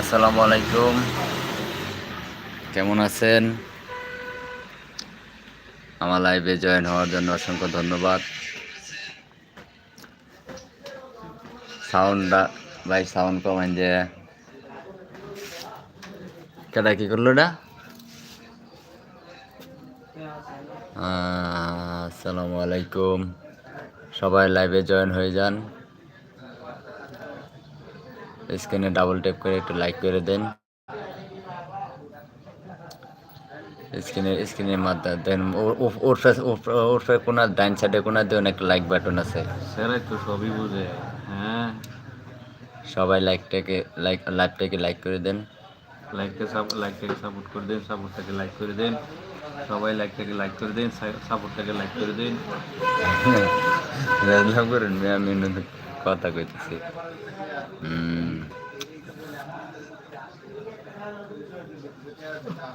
আসসালামু আলাইকুম। কেমন আছেন? আমার লাইভে জয়েন হওয়ার জন্য অসংখ্য ধন্যবাদ। সাউন্ডটা ভাই সাউন্ড কমেন যে কেডা, কি করল না আসসালামু আলাইকুম। সবাই লাইভে জয়েন হয়ে যান। স্ক্রিনে ডাবল ট্যাপ করে একটু লাইক করে দেন। স্ক্রিনে স্ক্রিনের মাধ্যমে দেন। ওরফে ওরফে কোনা ডাইন সাইডে কোনা দিয়ে অনেক লাইক বাটন আছে। সেরাই তো সবই বুঝে। হ্যাঁ। সবাই লাইকটাকে লাইক লাইভটাকে লাইক করে দেন। লাইকটা লাইকটাকে সাপোর্ট করে দেন সাপোর্টটাকে লাইক করে দেন। সবাই লাইকটাকে লাইক করে দেন সাপোর্টটাকে লাইক করে দেন। রাজলাম করেন মেয়ে আমি কথা কইতেছি।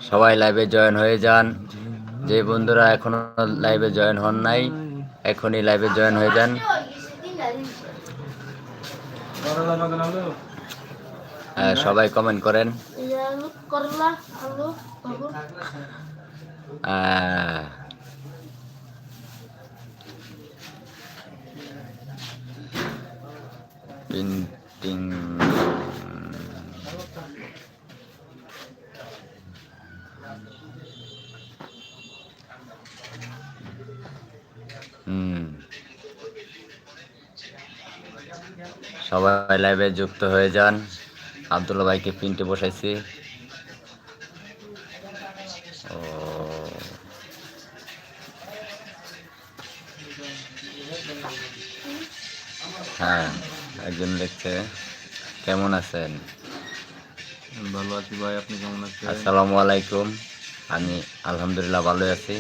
সবাই লাইভে জয়েন হয়ে যান। যে বন্ধুরা এখনও লাইভে জয়েন হন নাই এখনই লাইভে জয়েন হয়ে যান। সবাই কমেন্ট করেন। আহ, প্রিন্টিং হুম সবাই লাইভে যুক্ত হয়ে যান। আবদুল্লা ভাইকে প্রিন্টে বসাইছি। একজন লিখছে কেমন আছেন? ভালো আছি ভাই আপনি কেমন আছেন? আসসালামু আলাইকুম। আমি আলহামদুলিল্লাহ ভালো আছি।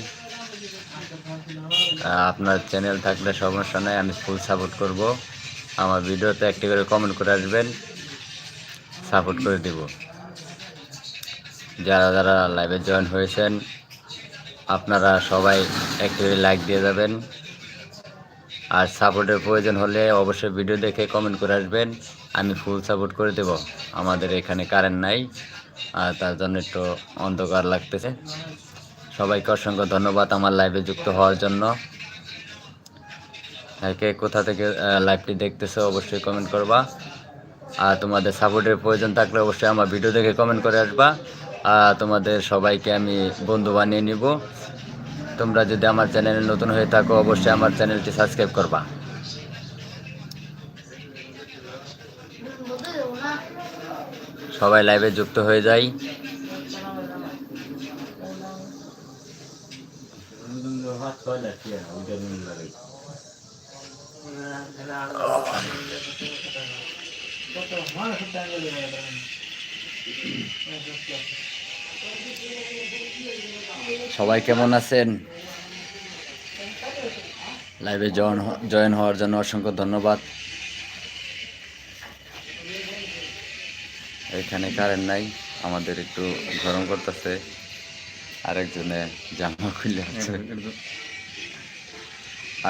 আপনার চ্যানেল থাকলে সমস্যা নাই আমি ফুল সাপোর্ট করব। আমার ভিডিওতে একটি করে কমেন্ট করে আসবেন সাপোর্ট করে দিব। যারা যারা লাইভে জয়েন হয়েছেন আপনারা সবাই একটি করে লাইক দিয়ে যাবেন। আর সাপোর্টের প্রয়োজন হলে অবশ্যই ভিডিও দেখে কমেন্ট করে আসবেন। আমি ফুল সাপোর্ট করে দেব। আমাদের এখানে কারেন্ট নাই, আর তার জন্য একটু অন্ধকার লাগতেছে। সবাইকে অসংখ্য ধন্যবাদ আমার লাইভে যুক্ত হওয়ার জন্য। কে কোথা থেকে লাইভটি দেখতেছো অবশ্যই কমেন্ট করবা। আর তোমাদের সাপোর্টের প্রয়োজন থাকলে অবশ্যই আমার ভিডিও দেখে কমেন্ট করে আসবা। আর তোমাদের সবাইকে আমি বন্ধু বানিয়ে নিব। তোমরা যদি আমার চ্যানেলে নতুন হয়ে থাকো, অবশ্যই আমার চ্যানেলটি সাবস্ক্রাইব করবা। সবাই লাইভে যুক্ত হয়ে যাই। সবাই কেমন আছেন? লাইভে জয়েন জয়েন হওয়ার জন্য অসংখ্য ধন্যবাদ। এখানে কারেন্ট নাই, আমাদের একটু গরম করতেছে। আরেকজনে জামা খুলে আছে।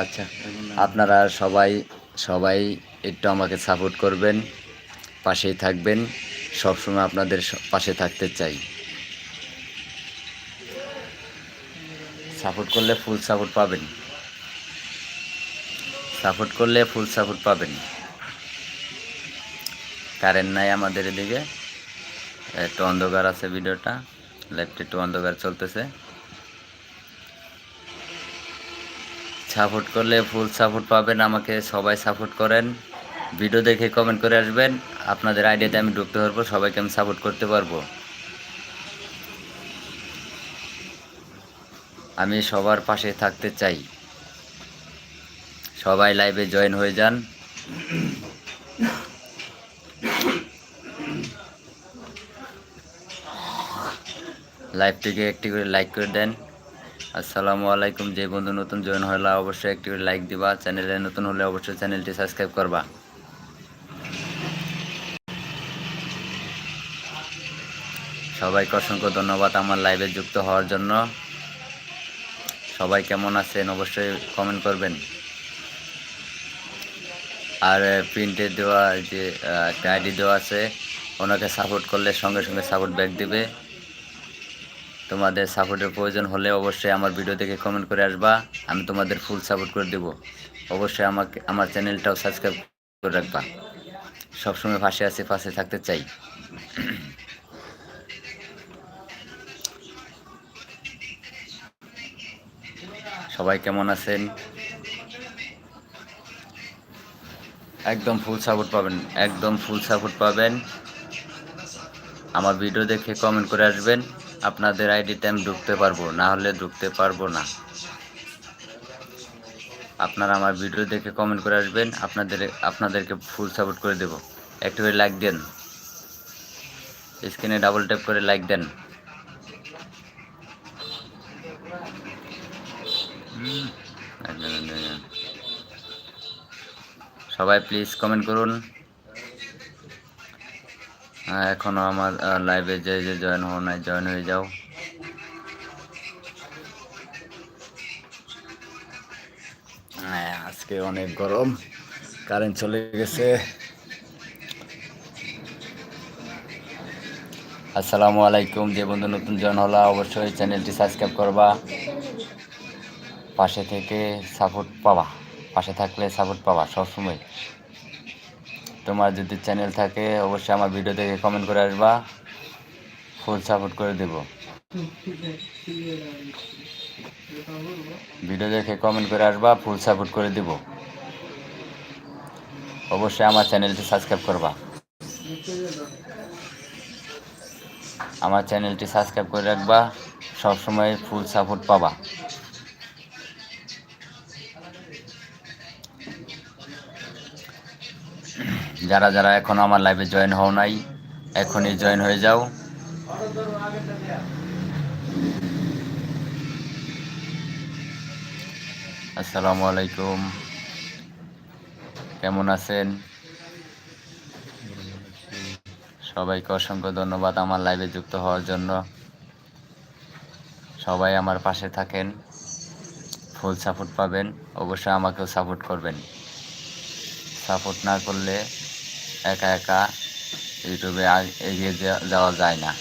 আচ্ছা আপনারা সবাই সবাই একটু আমাকে সাপোর্ট করবেন, পাশেই থাকবেন। সবসময় আপনাদের পাশে থাকতে চাই। সাপোর্ট করলে ফুল সাপোর্ট পাবেন। সাপোর্ট করলে ফুল সাপোর্ট পাবেন। কারেন্ট নাই আমাদের এদিকে। একটু অন্ধকার আছে ভিডিওটা। লাইভটা একটু অন্ধকার চলতেছে। সাপোর্ট করলে ফুল সাপোর্ট পাবেন, আমাকে সবাই সাপোর্ট করেন। ভিডিও দেখে কমেন্ট করে আসবেন। আপনাদের আইডিয়াতে আমি ঢুকতে পারব, সবাইকে আমি সাপোর্ট করতে পারব। আমি সবার পাশে থাকতে চাই। সবাই লাইভে জয়েন হয়ে যান। লাইভটিকে একটি করে লাইক করে দেন। আসসালামু আলাইকুম, যে বন্ধু নতুন জয়েন হলে অবশ্যই একটি করে লাইক দিবা। চ্যানেলে নতুন হলে অবশ্যই চ্যানেলটি সাবস্ক্রাইব করবা। সবাইকে অসংখ্য ধন্যবাদ আমার লাইভে যুক্ত হওয়ার জন্য। সবাই কেমন আছেন অবশ্যই কমেন্ট করবেন। আর প্রিন্টে দেওয়া যে আইডি দেওয়া আছে, ওনাকে সাপোর্ট করলে সঙ্গে সঙ্গে সাপোর্ট ব্যাক দেবে। তোমাদের সাপোর্টের প্রয়োজন হলে অবশ্যই আমার ভিডিও দেখে কমেন্ট করে আসবা, আমি তোমাদের ফুল সাপোর্ট করে দেব। অবশ্যই আমাকে, আমার চ্যানেলটাও সাবস্ক্রাইব করে রাখবা। সবসময় পাশে আছে, পাশে থাকতে চাই। সবাই কেমন আছেন? একদম ফুল সাপোর্ট পাবেন, একদম ফুল সাপোর্ট পাবেন। আমার ভিডিও দেখে কমেন্ট করে আসবেন, আপনাদের আইডিতে আমি ঢুকতে পারব, না হলে ঢুকতে পারব না। আপনারা আমার ভিডিও দেখে কমেন্ট করে আসবেন, আপনাদের, আপনাদেরকে ফুল সাপোর্ট করে দেব। একটু করে লাইক দেন। স্ক্রিনে ডাবল ট্যাপ করে লাইক দেন হুম, একদম, একদম, একদম। সবাই প্লিজ কমেন্ট করুন। এখনও আমার লাইভে যে যে জয়েন হও নাই জয়েন হয়ে যাও। আজকে অনেক গরম কারেন্ট চলে গেছে। আসসালামু আলাইকুম, যে বন্ধু নতুন জয়েন হলো, অবশ্যই চ্যানেলটি সাবস্ক্রাইব করবা। পাশে থেকে সাপোর্ট পাবা, পাশে থাকলে সাপোর্ট পাবা সবসময়। তোমার যদি চ্যানেল থাকে, অবশ্যই আমার ভিডিও দেখে কমেন্ট করে আসবা ফুল সাপোর্ট করে দেব। ভিডিও দেখে কমেন্ট করে আসবা ফুল সাপোর্ট করে দেব। অবশ্যই আমার চ্যানেলটি সাবস্ক্রাইব করবা। আমার চ্যানেলটি সাবস্ক্রাইব করে রাখবা, সবসময় ফুল সাপোর্ট পাবা। যারা যারা এখন আমার লাইভে জয়েন হও নাই, এখনই জয়েন হয়ে যাও। আসসালামু আলাইকুম। কেমন আছেন? সবাইকে অসংখ্য ধন্যবাদ আমার লাইভে যুক্ত হওয়ার জন্য। সবাই আমার পাশে থাকেন ফুল সাপোর্ট পাবেন, অবশ্যই আমাকেও সাপোর্ট করবেন। সাপোর্ট না করলে একা একা ইউটিউবে এগিয়ে যাওয়া যায় না।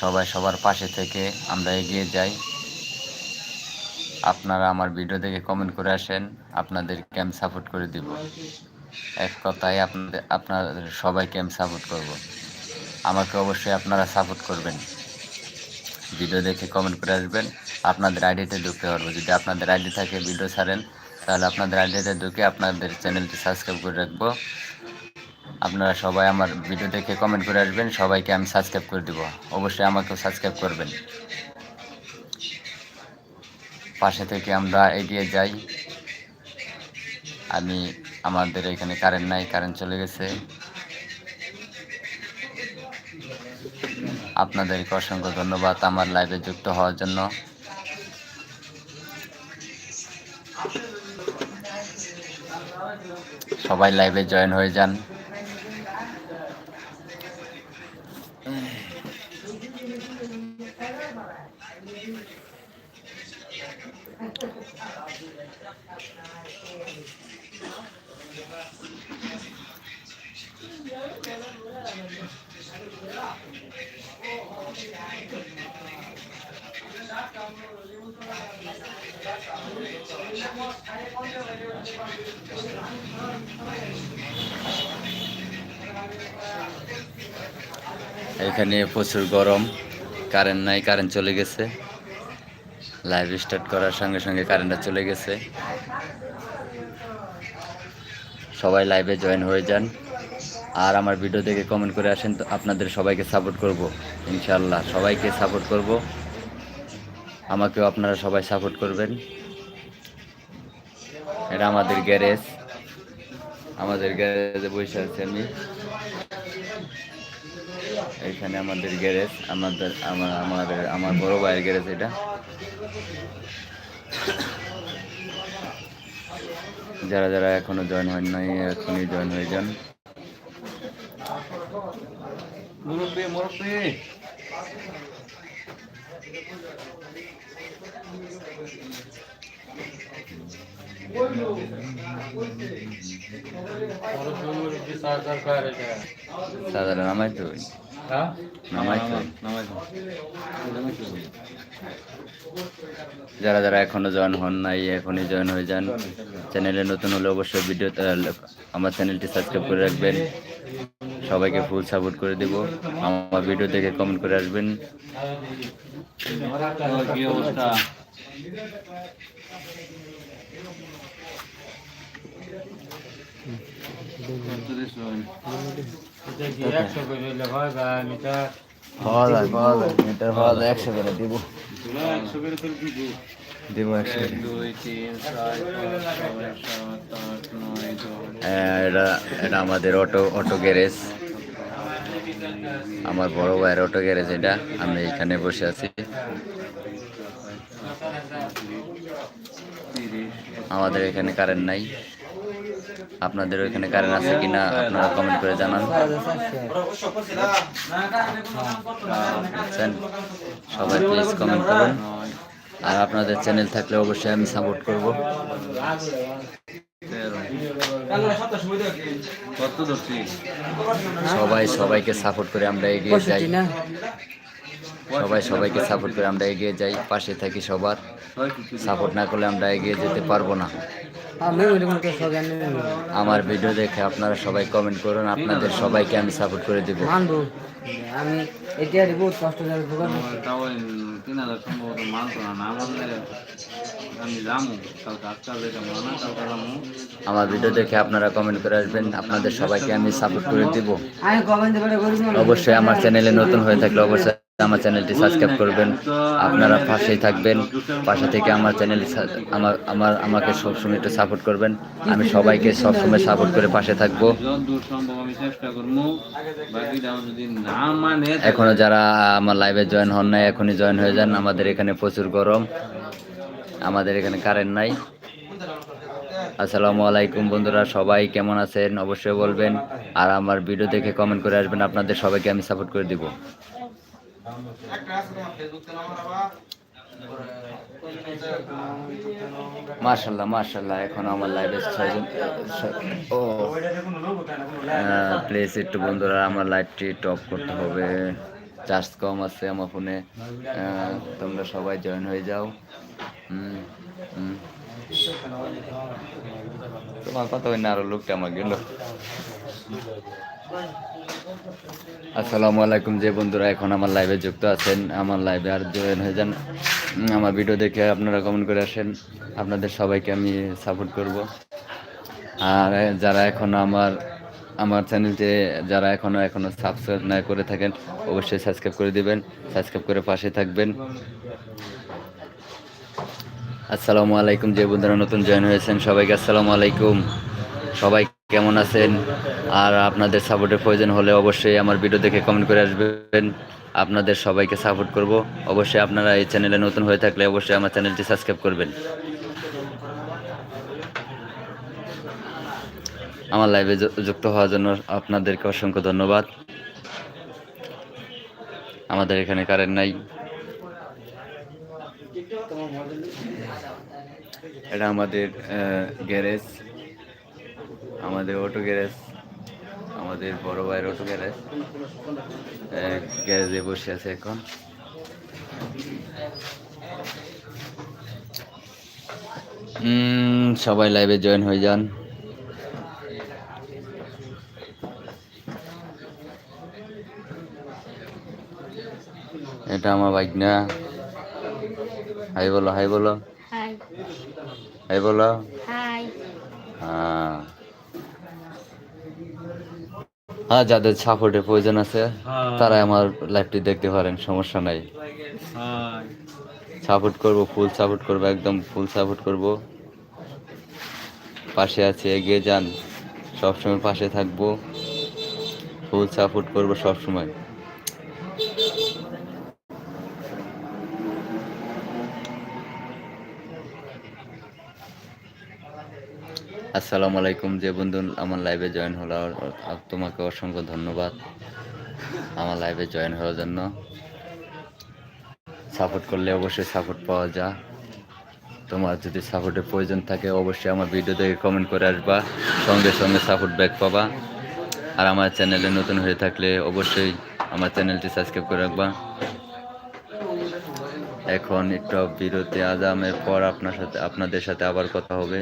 সবাই সবার পাশে থেকে আমরা এগিয়ে যাই। আপনারা আমার ভিডিও দেখে কমেন্ট করে আসেন আপনাদেরকে আমি সাপোর্ট করে দিব। এক কথায় আপনাদের আপনাদের সবাইকে আমি সাপোর্ট করব। আমাকে অবশ্যই আপনারা সাপোর্ট করবেন। ভিডিও দেখে কমেন্ট করে আসবেন। আপনাদের আইডিতে ঢুকতে পারব। যদি আপনাদের আইডি থাকে ভিডিও ছাড়েন, তাহলে আপনাদের আইডিতে ঢুকে আপনাদের চ্যানেলটি সাবস্ক্রাইব করে রাখব। আপনারা সবাই আমার ভিডিও দেখে কমেন্ট করে আসবেন, সবাইকে আমি সাবস্ক্রাইব করে দেবো। অবশ্যই আমাকেও সাবস্ক্রাইব করবেন। পাশে থেকে আমরা এগিয়ে যাই। আমি, আমাদের এখানে কারেন্ট নাই কারেন্ট চলে গেছে। আপনাদেরকে অসংখ্য ধন্যবাদ আমার লাইভে যুক্ত হওয়ার জন্য। সবাই লাইভে জয়েন হয়ে যান। এখানে প্রচুর গরম কারেন্ট নাই কারেন্ট চলে গেছে। লাইভ স্টার্ট করার সঙ্গে সঙ্গে কারেন্টটা চলে গেছে। সবাই লাইভে জয়েন হয়ে যান। আর আমার ভিডিও দেখে কমেন্ট করে আসেন তো আপনাদের সবাইকে সাপোর্ট করব। ইনশাল্লাহ সবাইকে সাপোর্ট করব। আমাকেও আপনারা সবাই সাপোর্ট করবেন। এটা আমাদের গ্যারেজ আমাদের গ্যারেজে বসে আছি আমি। এখানে আমাদের গ্যারেজ, আমাদের, আমার আমাদের, আমার বড় ভাইয়ের গ্যারেজ এটা। যারা যারা এখনও জয়েন হন নাই, এখনই জয়েন হয়ে যান। মুরব্বী মুরব্বী। নামাই তো নামাই। যারা যারা এখনও জয়েন হন নাই এখনই জয়েন হয়ে যান। চ্যানেলে নতুন হলে অবশ্যই ভিডিও আমার চ্যানেলটি সাবস্ক্রাইব করে রাখবেন। সবাইকে ফুল সাপোর্ট করে দেব। আমার ভিডিও দেখে কমেন্ট করে আসবেন। কি অবস্থা? একশো করে। হ্যাঁ, এটা এটা আমাদের অটো অটো গ্যারেজ। আমার বড় ভাইয়ের অটো গ্যারেজ এটা। আমি এখানে বসে আছি। আমাদের এখানে কারেন্ট নাই। আপনাদের ওইখানে কারেন্ট আছে কিনা আপনারা কমেন্ট করে জানান। বুঝছেন? সবাই প্লিজ কমেন্ট করুন। আর আপনাদের চ্যানেল থাকলে অবশ্যই আমি সাপোর্ট করব। সবাই সবাইকে সাপোর্ট করে আমরা এগিয়ে যাই। সবাই সবাইকে সাপোর্ট করে আমরা এগিয়ে যাই পাশে থাকি সবার। সাপোর্ট না করলে আমরা এগিয়ে যেতে পারব না। আমার ভিডিও দেখে আপনারা সবাই কমেন্ট করুন আপনাদের সবাইকে আমি সাপোর্ট করে দেবো। আমি এটা বহুত কষ্ট আমার মানা ভিডিও দেখে আপনারা কমেন্ট করে আসবেন আপনাদের সবাইকে আমি সাপোর্ট করে দিব। অবশ্যই আমার চ্যানেলে নতুন হয়ে থাকলে অবশ্যই আমার চ্যানেলটি সাবস্ক্রাইব করবেন। আপনারা পাশেই থাকবেন। পাশে থেকে আমার চ্যানেল আমার আমার, আমাকে সবসময় একটু সাপোর্ট করবেন। আমি সবাইকে সবসময় সাপোর্ট করে পাশে থাকব। এখনও যারা আমার লাইভে জয়েন হন নাই, এখনই জয়েন হয়ে যান। আমাদের এখানে প্রচুর গরম। আমাদের এখানে কারেন্ট নাই। আসসালামু আলাইকুম বন্ধুরা, সবাই কেমন আছেন? অবশ্যই বলবেন। আর আমার ভিডিও দেখে কমেন্ট করে আসবেন। আপনাদের সবাইকে আমি সাপোর্ট করে দিব। মার্শাল্লাহ মার্শাল্লাহ এখন আমার লাইভে ছয়জন। ও প্লিজ একটু বন্ধুরা, আমার লাইভটি টপ করতে হবে। চার্জ কম আছে আমার ফোনে তোমরা সবাই জয়েন হয়ে যাও। হুম তোমার কথা হয় না আরও লোকটা আমার গেল। আসসালামু আলাইকুম যে বন্ধুরা এখন আমার লাইভে যুক্ত আছেন, আমার লাইভে আর জয়েন হয়ে যান। আমার ভিডিও দেখে আপনারা কমেন্ট করে আসেন। আপনাদের সবাইকে আমি সাপোর্ট করব। আর যারা এখন আমার আমার চ্যানেলটি যারা এখনও এখনও সাবস্ক্রাইব না করে থাকেন, অবশ্যই সাবস্ক্রাইব করে দিবেন সাবস্ক্রাইব করে পাশে থাকবেন। আসসালামু আলাইকুম যে বন্ধুরা নতুন জয়েন হয়েছেন সবাইকে, আসসালামু আলাইকুম। সবাই কেমন আছেন? আর আপনাদের সাপোর্টের প্রয়োজন হলে অবশ্যই আমার ভিডিও দেখে কমেন্ট করে আসবেন। আপনাদের সবাইকে সাপোর্ট করব। অবশ্যই আপনারা এই চ্যানেলে নতুন হয়ে থাকলে অবশ্যই আমার চ্যানেলটি সাবস্ক্রাইব করবেন। আমার লাইভে যুক্ত হওয়ার জন্য আপনাদেরকে অসংখ্য ধন্যবাদ। আমাদের এখানে কারেন্ট নাই। এটা আমাদের গ্যারেজ আমাদের অটো গ্যারেজ আমাদের বড় ভাইয়ের অটো গ্যারেজ। গ্যারেজে বসে আছে এখন। সবাই লাইভে জয়েন হয়ে যান। এটা আমার বাইক না হাই বলো হাই বলো। হাই। হাই বলো। হাই। হ্যাঁ। হ্যাঁ যাদের সাপোর্টের প্রয়োজন আছে তারা আমার লাইভটি দেখতে পারেন সমস্যা নাই। সাপোর্ট করব ফুল সাপোর্ট করব একদম ফুল সাপোর্ট করব। পাশে আছে এগিয়ে যান। সবসময় পাশে থাকব। ফুল সাপোর্ট করব সবসময়। আসসালামু আলাইকুম যে বন্ধু, আমার লাইভে জয়েন হলো তোমাকে অসংখ্য ধন্যবাদ। আমার লাইভে জয়েন হওয়ার জন্য। সাপোর্ট করলে অবশ্যই সাপোর্ট পাওয়া যায়। তোমার যদি সাপোর্টের প্রয়োজন থাকে, অবশ্যই আমার ভিডিও দেখে কমেন্ট করে আসবা। সঙ্গে সঙ্গে সাপোর্ট ব্যাক পাবা। আর আমার চ্যানেলে নতুন হয়ে থাকলে অবশ্যই আমার চ্যানেলটি সাবস্ক্রাইব করে রাখবা। এখন একটু বিরতি আজামের পর আপনার সাথে আপনাদের সাথে আবার কথা হবে।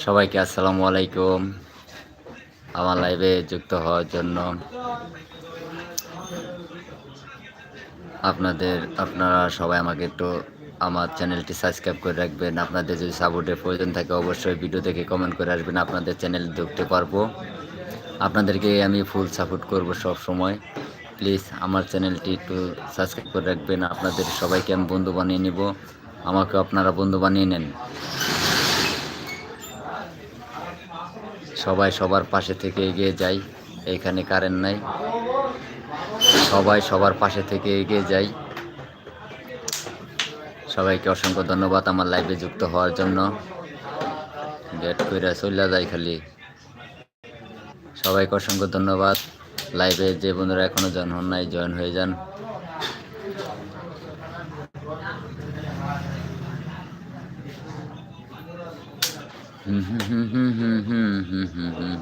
সবাইকে আসসালামু আলাইকুম। আমার লাইভে যুক্ত হওয়ার জন্য আপনাদের, আপনারা সবাই আমাকে একটু আমার চ্যানেলটি সাবস্ক্রাইব করে রাখবেন। আপনাদের যদি সাপোর্টের প্রয়োজন থাকে, অবশ্যই ভিডিও দেখে কমেন্ট করে আসবেন। আপনাদের চ্যানেল দেখতে পারব। আপনাদেরকে আমি ফুল সাপোর্ট করব সব সময় প্লিজ আমার চ্যানেলটি একটু সাবস্ক্রাইব করে রাখবেন। আপনাদের সবাইকে আমি বন্ধু বানিয়ে নিব। আমাকে আপনারা বন্ধু বানিয়ে নেন। সবাই সবার পাশে থেকে এগিয়ে যাই, এখানে কারেন্ট নাই। সবাই সবার পাশে থেকে এগিয়ে যাই। সবাইকে অসংখ্য ধন্যবাদ আমার লাইভে যুক্ত হওয়ার জন্য। গেট কইরা চলে যায় খালি। সবাইকে অসংখ্য ধন্যবাদ। লাইভে যে বন্ধুরা এখনও জয়েন হন নাই জয়েন হয়ে যান। হুম হুম হুম হুম হুম হুম হুম হুম হুম